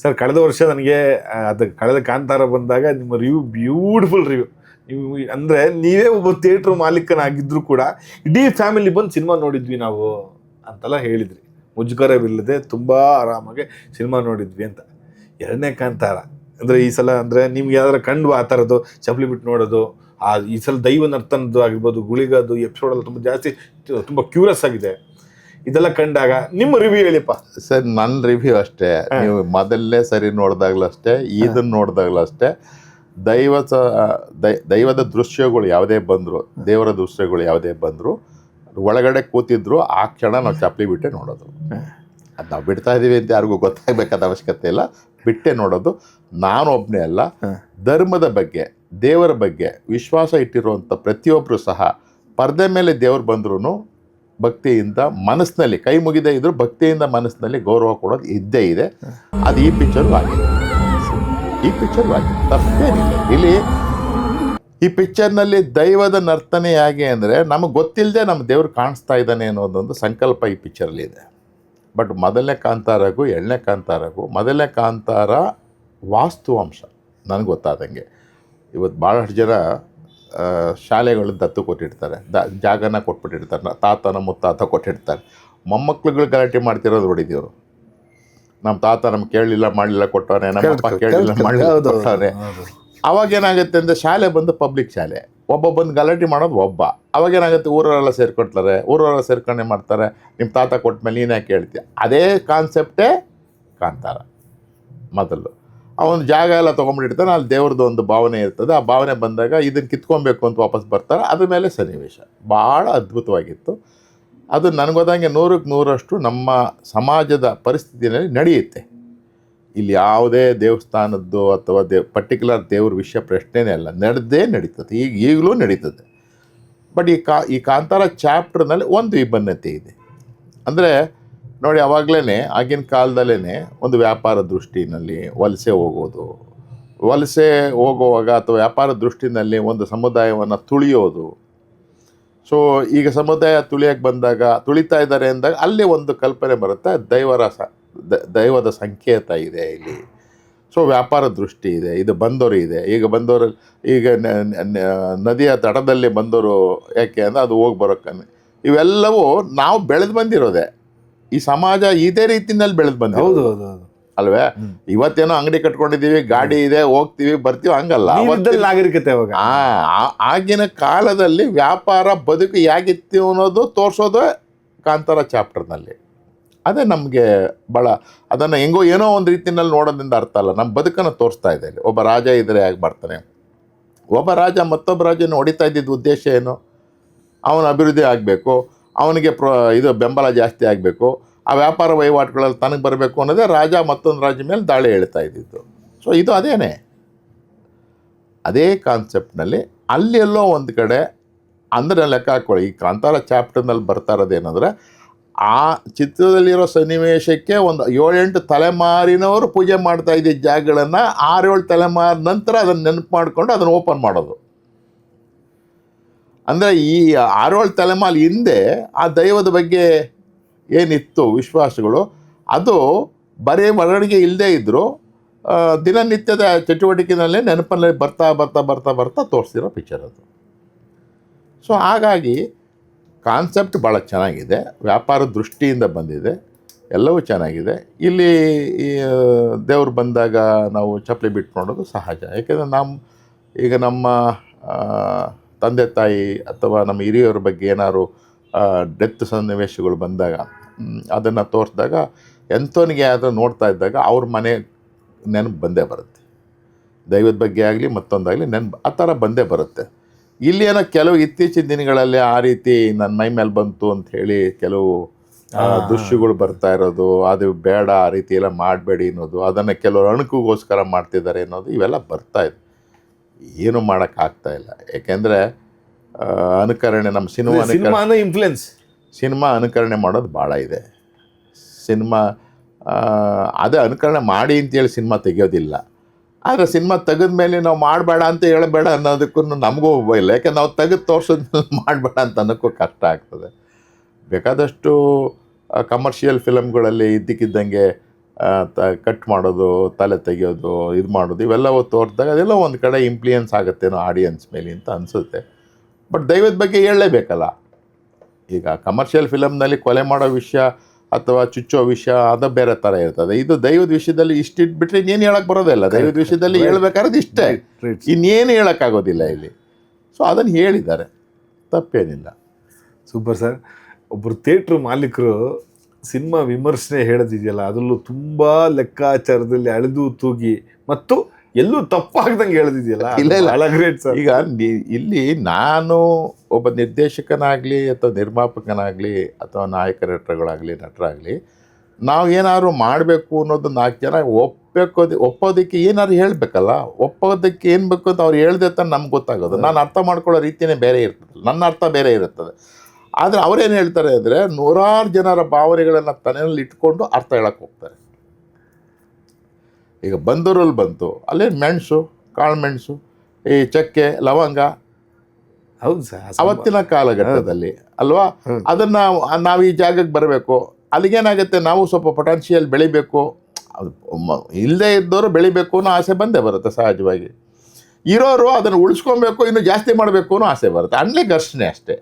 Sir, ಕಳೆದ ವರ್ಷ ನನಗೆ ಅದು ಕಳೆದ ಕಾಂತಾರ ಬಂದಾಗ ನಿಮ್ಮ ರಿವ್ಯೂ ಬ್ಯೂಟಿಫುಲ್ ರಿವ್ಯೂ ನೀವು ಅಂದರೆ ನೀವೇ ಒಬ್ಬ ಥಿಯೇಟ್ರ್ ಮಾಲೀಕನಾಗಿದ್ದರೂ ಕೂಡ ಇಡೀ ಫ್ಯಾಮಿಲಿ ಬಂದು ಸಿನಿಮಾ ನೋಡಿದ್ವಿ ನಾವು ಅಂತೆಲ್ಲ ಹೇಳಿದ್ರಿ. ಮುಜುಗರವಿಲ್ಲದೆ ತುಂಬ ಆರಾಮಾಗಿ ಸಿನಿಮಾ ನೋಡಿದ್ವಿ ಅಂತ. ಎರಡನೇ ಕಾಂತಾರ. ಅಂದರೆ ಈ ಸಲ ಅಂದರೆ ನಿಮ್ಗೆ ಯಾವ್ದಾರು ಕಂಡು ಆ ಥರದ್ದು ಚಪ್ಪಲಿ ಬಿಟ್ಟು ನೋಡೋದು, ಆ, ಈ ಸಲ ದೈವ ನರ್ತನದ್ದು ಆಗಿರ್ಬೋದು, ಗುಳಿಗದು ಎಪಿಸೋಡ್ ಎಲ್ಲ ತುಂಬ ಜಾಸ್ತಿ, ತುಂಬ ಕ್ಯೂರಿಯಸ್ ಆಗಿದೆ. ಇದೆಲ್ಲ ಕಂಡಾಗ ನಿಮ್ಮ ರಿವ್ಯೂ ಹೇಳಿಪ್ಪ. ಸರ್ ನನ್ನ ರಿವ್ಯೂ ಅಷ್ಟೇ. ನೀವು ಮೊದಲನೇ ಸರಿ ನೋಡಿದಾಗ್ಲೂ ಅಷ್ಟೇ ಇದನ್ನ ನೋಡಿದಾಗ್ಲೂ ಅಷ್ಟೇ. ದೈವ ದೈವದ ದೃಶ್ಯಗಳು ಯಾವುದೇ ಬಂದರು ದೇವರ ದೃಶ್ಯಗಳು ಯಾವುದೇ ಬಂದರು ಒಳಗಡೆ ಕೂತಿದ್ರು ಆ ಕ್ಷಣ ನಾವು ಚಪ್ಪಲಿ ಬಿಟ್ಟೆ ನೋಡೋದು. ಅದು ನಾವು ಬಿಡ್ತಾ ಇದ್ದೀವಿ ಅಂತ ಯಾರಿಗೂ ಗೊತ್ತಾಗಬೇಕಾದ ಅವಶ್ಯಕತೆ ಇಲ್ಲ. ಬಿಟ್ಟೆ ನೋಡೋದು. ನಾನು ಒಬ್ಬನೇ ಅಲ್ಲ. ಧರ್ಮದ ಬಗ್ಗೆ ದೇವರ ಬಗ್ಗೆ ವಿಶ್ವಾಸ ಇಟ್ಟಿರುವಂಥ ಪ್ರತಿಯೊಬ್ಬರು ಸಹ ಪರ್ದೆ ಮೇಲೆ ದೇವ್ರು ಬಂದ್ರೂ ಭಕ್ತಿಯಿಂದ ಮನಸ್ಸಿನಲ್ಲಿ, ಕೈ ಮುಗಿದೇ ಇದ್ದರೂ ಭಕ್ತಿಯಿಂದ ಮನಸ್ಸಿನಲ್ಲಿ ಗೌರವ ಕೊಡೋದು ಇದ್ದೇ ಇದೆ. ಅದು ಈ ಪಿಕ್ಚರ್ ಆಗಿದೆ ಈ ಪಿಕ್ಚರ್ ಆಗಿದೆ ತಪ್ಪೇನಿಲ್ಲ. ಇಲ್ಲಿ ಈ ಪಿಕ್ಚರ್ನಲ್ಲಿ ದೈವದ ನರ್ತನೆ ಹೇಗೆ ಅಂದರೆ, ನಮಗೆ ಗೊತ್ತಿಲ್ಲದೆ ನಮ್ಮ ದೇವ್ರು ಕಾಣಿಸ್ತಾ ಇದ್ದಾನೆ ಅನ್ನೋದೊಂದು ಸಂಕಲ್ಪ ಈ ಪಿಕ್ಚರಲ್ಲಿ ಇದೆ. ಬಟ್ ಮೊದಲನೇ ಕಾಂತಾರಗೂ ಎರಡನೇ ಕಾಂತಾರಗೂ, ಮೊದಲನೇ ಕಾಂತಾರ ವಾಸ್ತುವಂಶ. ನನಗೆ ಗೊತ್ತಾದಂಗೆ. ಇವತ್ತು ಭಾಳಷ್ಟು ಜನ ಶಾಲೆಗಳು ದತ್ತು ಕೊಟ್ಟಿರ್ತಾರೆ ದ ಜಾಗನ ಕೊಟ್ಬಿಟ್ಟಿರ್ತಾರೆ ತಾತನ ಮುತ್ತಾತ ಕೊಟ್ಟಿರ್ತಾರೆ ಮೊಮ್ಮಕ್ಳುಗಳು ಗಲಾಟೆ ಮಾಡ್ತಿರೋದು ನೋಡಿದ್ದೀವ್ರು ನಮ್ಮ ತಾತ ನಮ್ಗೆ ಕೇಳಲಿಲ್ಲ ಮಾಡಲಿಲ್ಲ ಕೊಟ್ಟವನೆ. ನಮ್ಮಪ್ಪ ಕೇಳಲಿಲ್ಲ ಮಾಡಲಿಲ್ಲ ಕೊಟ್ಟವ್ರೆ ಅವಾಗ ಏನಾಗುತ್ತೆ ಅಂದರೆ ಶಾಲೆ ಬಂದು ಪಬ್ಲಿಕ್ ಶಾಲೆ. ಒಬ್ಬ ಬಂದು ಗಲಾಟೆ ಮಾಡೋದು ಒಬ್ಬ. ಅವಾಗ ಏನಾಗುತ್ತೆ ಊರವರೆಲ್ಲ ಸೇರ್ಕೊಳ್ತಾರೆ. ಊರವರೆಲ್ಲ ಸೇರ್ಕೊಂಡೆ ಮಾಡ್ತಾರೆ. ನಿಮ್ಮ ತಾತ ಕೊಟ್ಟ ಮೇಲೆ ನೀನೇ ಕೇಳ್ತೀಯ. ಅದೇ ಕಾನ್ಸೆಪ್ಟೇ ಕಾಂತಾರ. ಮೊದಲು. ಅವನು ಜಾಗ ಎಲ್ಲ ತೊಗೊಂಡ್ಬಿಟ್ಟಿರ್ತಾನೆ ಅಲ್ಲಿ ದೇವ್ರದ್ದು ಒಂದು ಭಾವನೆ ಇರ್ತದೆ. ಆ ಭಾವನೆ ಬಂದಾಗ ಇದನ್ನು ಕಿತ್ಕೊಬೇಕು ಅಂತ ವಾಪಸ್ ಬರ್ತಾರೆ. ಅದ್ರ ಮೇಲೆ ಸನ್ನಿವೇಶ. ಭಾಳ ಅದ್ಭುತವಾಗಿತ್ತು. ಅದು ನನಗೋದಂಗೆ ನೂರಕ್ಕೆ ನೂರಷ್ಟು ನಮ್ಮ ಸಮಾಜದ ಪರಿಸ್ಥಿತಿಯಲ್ಲಿ ನಡೆಯುತ್ತೆ. ಇಲ್ಲಿ ಯಾವುದೇ ದೇವಸ್ಥಾನದ್ದು ಅಥವಾ ದೇವ್ ಪರ್ಟಿಕ್ಯುಲರ್ ದೇವ್ರ ವಿಷಯ ಪ್ರಶ್ನೆನೇ ಅಲ್ಲ. ನಡೆದೇ ನಡೀತದೆ. ಈಗ ಈಗಲೂ ನಡೀತದೆ. ಬಟ್ ಈ ಕಾ, ಈ ಕಾಂತಾರ ಚಾಪ್ಟರ್ನಲ್ಲಿ ಒಂದು ವಿಭಿನ್ನತೆ ಇದೆ. ಅಂದರೆ ನೋಡಿ ಅವಾಗಲೇ ಆಗಿನ ಕಾಲದಲ್ಲೇ ಒಂದು ವ್ಯಾಪಾರ ದೃಷ್ಟಿನಲ್ಲಿ ವಲಸೆ ಹೋಗೋದು. ವಲಸೆ ಹೋಗುವಾಗ ಅಥವಾ ವ್ಯಾಪಾರ ದೃಷ್ಟಿನಲ್ಲಿ ಒಂದು ಸಮುದಾಯವನ್ನು ತುಳಿಯೋದು. ಸೊ ಈಗ ಸಮುದಾಯ ತುಳಿಯಕ್ಕೆ ಬಂದಾಗ, ತುಳಿತಾ ಇದ್ದಾರೆ ಅಂದಾಗ ಅಲ್ಲಿ ಒಂದು ಕಲ್ಪನೆ ಬರುತ್ತೆ, ದೈವರ ಸ ದೈವದ ಸಂಕೇತ ಇದೆ ಇಲ್ಲಿ. ಸೊ ವ್ಯಾಪಾರ ದೃಷ್ಟಿ ಇದೆ, ಇದು ಬಂದವರು ಇದೆ. ಈಗ ಬಂದವರು ಈಗ ನದಿಯ ತಟದಲ್ಲಿ ಬಂದವರು ಯಾಕೆ ಅಂದರೆ ಅದು ಹೋಗಿ ಬರೋಕ್ಕೆ ಇವೆಲ್ಲವೂ ನಾವು ಬೆಳೆದು ಬಂದಿರೋದೆ. ಈ ಸಮಾಜ ಇದೇ ರೀತಿಯಲ್ಲಿ ಬೆಳೆದು ಬಂದಿದೆ ಹೌದು ಹೌದು ಹೌದು. ಅಲ್ವೇ? ಇವತ್ತೇನೋ ಅಂಗಡಿ ಕಟ್ಕೊಂಡಿದ್ದೀವಿ ಗಾಡಿ ಇದೆ ಹೋಗ್ತೀವಿ ಬರ್ತೀವಿ ಹಂಗಲ್ಲ. ನಾಗರಿಕತೆ ಅವಾಗ. ಆಗಿನ ಕಾಲದಲ್ಲಿ ವ್ಯಾಪಾರ ಬದುಕು ಹೇಗಿತ್ತು ಅನ್ನೋದು ತೋರಿಸೋದು ಕಾಂತಾರ ಚಾಪ್ಟರ್ನಲ್ಲಿ. ಅದೇ ನಮಗೆ ಭಾಳ ಅದನ್ನು ಹೆಂಗೋ ಏನೋ ಒಂದು ರೀತಿಯಲ್ಲಿ ನೋಡೋದ್ರಿಂದ ಅರ್ಥ ಅಲ್ಲ. ನಮ್ಮ ಬದುಕನ್ನು ತೋರಿಸ್ತಾ ಇದೆ ಒಬ್ಬ ರಾಜ ಇದ್ದರೆ ಹೇಗೆ ಬರ್ತಾನೆ. ಒಬ್ಬ ರಾಜ ಮತ್ತೊಬ್ಬ ರಾಜನ ಹೊಡಿತಾ ಇದ್ದಿದ್ದ ಉದ್ದೇಶ ಏನು? ಅವನ ಅಭಿವೃದ್ಧಿ ಆಗಬೇಕು. ಅವನಿಗೆ ಪ್ರ, ಇದು ಬೆಂಬಲ ಜಾಸ್ತಿ ಆಗಬೇಕು. ಆ ವ್ಯಾಪಾರ ವಹಿವಾಟುಗಳಲ್ಲಿ ತನಗೆ ಬರಬೇಕು ಅನ್ನೋದೇ ರಾಜ ಮತ್ತೊಂದು ರಾಜ್ಯ ಮೇಲೆ ದಾಳಿ ಹೇಳ್ತಾ ಇದ್ದಿದ್ದು. ಸೊ ಇದು ಅದೇನೇ. ಅದೇ ಕಾನ್ಸೆಪ್ಟ್ನಲ್ಲಿ ಅಲ್ಲಿ ಎಲ್ಲೋ ಒಂದು ಕಡೆ ಅಂದರೆ ಲೆಕ್ಕ ಹಾಕೊಳ್ಳಿ, ಈ ಕಾಂತಾರ ಚಾಪ್ಟರ್ನಲ್ಲಿ ಬರ್ತಾ ಇರೋದೇನೆಂದರೆ ಆ ಚಿತ್ರದಲ್ಲಿರೋ ಸನ್ನಿವೇಶಕ್ಕೆ ಒಂದು ಏಳೆಂಟು ತಲೆಮಾರಿನವರು ಪೂಜೆ ಮಾಡ್ತಾ ಇದ್ದಿದ್ದ ಜಾಗಗಳನ್ನು ಆರೇಳು ತಲೆಮಾರಿನ ನಂತರ ಅದನ್ನು ನೆನಪು ಮಾಡಿಕೊಂಡು ಅದನ್ನು ಓಪನ್ ಮಾಡೋದು. ಅಂದರೆ ಈ ಆರೋಳ್ ತಲೆಮಾಲ್ ಹಿಂದೆ ಆ ದೈವದ ಬಗ್ಗೆ ಏನಿತ್ತು ವಿಶ್ವಾಸಗಳು, ಅದು ಬರೀ ಮರಣಿಗೆ ಇಲ್ಲದೇ ಇದ್ದರೂ ದಿನನಿತ್ಯದ ಚಟುವಟಿಕೆನಲ್ಲೇ ನೆನಪಲ್ಲಿ ಬರ್ತಾ ಬರ್ತಾ ಬರ್ತಾ ಬರ್ತಾ ತೋರಿಸಿರೋ ಪಿಕ್ಚರ್ ಅದು. ಸೊ ಹಾಗಾಗಿ ಕಾನ್ಸೆಪ್ಟ್ ಭಾಳ ಚೆನ್ನಾಗಿದೆ, ವ್ಯಾಪಾರ ದೃಷ್ಟಿಯಿಂದ ಬಂದಿದೆ, ಎಲ್ಲವೂ ಚೆನ್ನಾಗಿದೆ. ಇಲ್ಲಿ ದೇವ್ರು ಬಂದಾಗ ನಾವು ಚಪ್ಪಲಿ ಬಿಟ್ಟು ಸಹಜ. ಯಾಕೆಂದರೆ ನಮ್ಮ ಈಗ ನಮ್ಮ ತಂದೆ ತಾಯಿ ಅಥವಾ ನಮ್ಮ ಹಿರಿಯವ್ರ ಬಗ್ಗೆ ಏನಾದ್ರು ಡೆತ್ ಸನ್ನಿವೇಶಗಳು ಬಂದಾಗ ಅದನ್ನು ತೋರಿಸಿದಾಗ ಎಂಥವನಿಗೆ ಆದರೂ ನೋಡ್ತಾ ಇದ್ದಾಗ ಅವ್ರ ಮನೆ ನೆನಪು ಬಂದೇ ಬರುತ್ತೆ ದೈವದ ಬಗ್ಗೆ ಆಗಲಿ ಮತ್ತೊಂದಾಗಲಿ ನೆನಪು ಆ ಥರ ಬಂದೇ ಬರುತ್ತೆ ಇಲ್ಲಿ ಏನೋ ಕೆಲವು ಇತ್ತೀಚಿನ ದಿನಗಳಲ್ಲಿ ಆ ರೀತಿ ನನ್ನ ಮೈ ಮೇಲೆ ಬಂತು ಅಂತ ಹೇಳಿ ಕೆಲವು. ದೃಶ್ಯಗಳು ಬರ್ತಾ ಇರೋದು ಅದು ಬೇಡ ಆ ರೀತಿ ಎಲ್ಲ ಮಾಡಬೇಡಿ ಅನ್ನೋದು ಅದನ್ನು ಕೆಲವರು ಅಣುಕುಗೋಸ್ಕರ ಮಾಡ್ತಿದ್ದಾರೆ ಅನ್ನೋದು ಇವೆಲ್ಲ ಬರ್ತಾ ಇದೆ ಏನು ಮಾಡೋಕ್ಕಾಗ್ತಾ ಇಲ್ಲ. ಯಾಕೆಂದರೆ ಅನುಕರಣೆ ನಮ್ಮ ಸಿನಿಮಾ ಸಿನಿಮಾ ಸಿನಿಮಾನ ಇನ್ಫ್ಲುಯೆನ್ಸ್ ಸಿನಿಮಾ ಅನುಕರಣೆ ಮಾಡೋದು ಭಾಳ ಇದೆ. ಸಿನಿಮಾ ಅದೇ ಅನುಕರಣೆ ಮಾಡಿ ಅಂತೇಳಿ ಸಿನಿಮಾ ತೆಗೆಯೋದಿಲ್ಲ. ಆದರೆ ಸಿನಿಮಾ ತೆಗೆದ ಮೇಲೆ ನಾವು ಮಾಡಬೇಡ ಅಂತ ಹೇಳಬೇಡ ಅನ್ನೋದಕ್ಕೂ ನಮಗೂ ಇಲ್ಲ. ಯಾಕೆ ನಾವು ತೆಗೆದು ತೋರ್ಸೋದ್ ಮಾಡಬೇಡ ಅಂತ ಅನ್ನೋಕ್ಕೂ ಕಷ್ಟ ಆಗ್ತದೆ. ಬೇಕಾದಷ್ಟು ಕಮರ್ಷಿಯಲ್ ಫಿಲಮ್ಗಳಲ್ಲಿ ಇದ್ದಕ್ಕಿದ್ದಂಗೆ ಕಟ್ ಮಾಡೋದು ತಲೆ ತೆಗೆಯೋದು ಇದು ಮಾಡೋದು ಇವೆಲ್ಲವೂ ತೋರಿಸಿದಾಗ ಅದೆಲ್ಲ ಒಂದು ಕಡೆ ಇಂಪ್ಲಿಯನ್ಸ್ ಆಗುತ್ತೇನೋ ಆಡಿಯನ್ಸ್ ಮೇಲೆ ಅಂತ ಅನಿಸುತ್ತೆ. ಬಟ್ ದೈವದ ಬಗ್ಗೆ ಹೇಳಲೇಬೇಕಲ್ಲ. ಈಗ ಕಮರ್ಷಿಯಲ್ ಫಿಲಮ್ನಲ್ಲಿ ಕೊಲೆ ಮಾಡೋ ವಿಷಯ ಅಥವಾ ಚುಚ್ಚೋ ವಿಷಯ ಅದು ಬೇರೆ ಥರ ಇರ್ತದೆ. ಇದು ದೈವದ ವಿಷಯದಲ್ಲಿ ಇಷ್ಟಿಟ್ಬಿಟ್ರೆ ಇನ್ನೇನು ಹೇಳಕ್ಕೆ ಬರೋದಿಲ್ಲ ದೈವದ ವಿಷಯದಲ್ಲಿ ಹೇಳಬೇಕಾದ್ರೆ ಇಷ್ಟೇ. ಇನ್ನೇನು ಹೇಳೋಕ್ಕಾಗೋದಿಲ್ಲ ಇಲ್ಲಿ. ಸೊ ಅದನ್ನು ಹೇಳಿದ್ದಾರೆ. ತಪ್ಪೇನಿಲ್ಲ. ಸೂಪರ್ ಸರ್ ಒಬ್ಬರು ಥಿಯೇಟ್ರ್ ಮಾಲೀಕರು ಸಿನಿಮಾ ವಿಮರ್ಶನೆ ಹೇಳೋದಿದೆಯಲ್ಲ ಅದರಲ್ಲೂ ತುಂಬ ಲೆಕ್ಕಾಚಾರದಲ್ಲಿ ಅಳೆದು ತೂಗಿ ಮತ್ತು ಎಲ್ಲೂ ತಪ್ಪಾಗ್ದಂಗೆ ಹೇಳೋದಿದೆಯಲ್ಲ? ಇಲ್ಲ, ಇಲ್ಲ. ಗ್ರೇಟ್ ಸರ್ ಈಗ ನಿ- ಇಲ್ಲಿ ನಾನು ಒಬ್ಬ ನಿರ್ದೇಶಕನಾಗಲಿ ಅಥವಾ ನಿರ್ಮಾಪಕನಾಗಲಿ ಅಥವಾ ನಾಯಕ ನಟರುಗಳಾಗಲಿ ನಟರಾಗಲಿ ನಾವು ಏನಾದ್ರು ಮಾಡಬೇಕು ಅನ್ನೋದು ನಾಲ್ಕು ಜನ ಒಪ್ಪೋದು ಒಪ್ಪೋದಕ್ಕೆ ಏನಾದ್ರು ಹೇಳಬೇಕಲ್ಲ? ಒಪ್ಪೋದಕ್ಕೆ ಏನು ಬೇಕು ಅಂತ ಅವ್ರು ಹೇಳ್ದೆ ಅಂತ ನಮ್ಗೆ ಗೊತ್ತಾಗೋದು. ನಾನು ಅರ್ಥ ಮಾಡ್ಕೊಳ್ಳೋ ರೀತಿಯೇ ಬೇರೆ ಇರ್ತದೆ. ನನ್ನ ಅರ್ಥ ಬೇರೆ ಇರುತ್ತದೆ ಆದರೆ ಅವರೇನು ಹೇಳ್ತಾರೆ ಅಂದರೆ ನೂರಾರು ಜನರ ಭಾವನೆಗಳನ್ನು ತಲೆಯಲ್ಲಿ ಇಟ್ಕೊಂಡು ಅರ್ಥ ಹೇಳಕ್ಕೆ ಹೋಗ್ತಾರೆ. ಈಗ ಬಂದೂರಲ್ಲಿ ಬಂತು ಅಲ್ಲೇ ಮೆಣಸು ಕಾಳು ಮೆಣಸು ಈ ಚಕ್ಕೆ ಲವಂಗ. ಹೌದು ಸರ್ ಅವತ್ತಿನ ಕಾಲಘಟ್ಟದಲ್ಲಿ ಅಲ್ವಾ? ಅದನ್ನು ನಾವು ಈ ಜಾಗಕ್ಕೆ ಬರಬೇಕು. ಅಲ್ಲಿಗೇನಾಗುತ್ತೆ? ನಾವು ಸ್ವಲ್ಪ ಪೊಟೆನ್ಷಿಯಲ್ ಬೆಳಿಬೇಕು. ಇಲ್ಲದೇ ಇದ್ದವರು ಬೆಳಿಬೇಕು ಅನ್ನೋ ಆಸೆ ಬಂದೇ ಬರುತ್ತೆ ಸಹಜವಾಗಿ. ಇರೋರು ಅದನ್ನು ಉಳಿಸ್ಕೊಬೇಕು ಇನ್ನು ಜಾಸ್ತಿ ಮಾಡಬೇಕು ಅನ್ನೋ ಆಸೆ ಬರುತ್ತೆ. ಅಲ್ಲೇ ಘರ್ಷಣೆ ಅಷ್ಟೇ.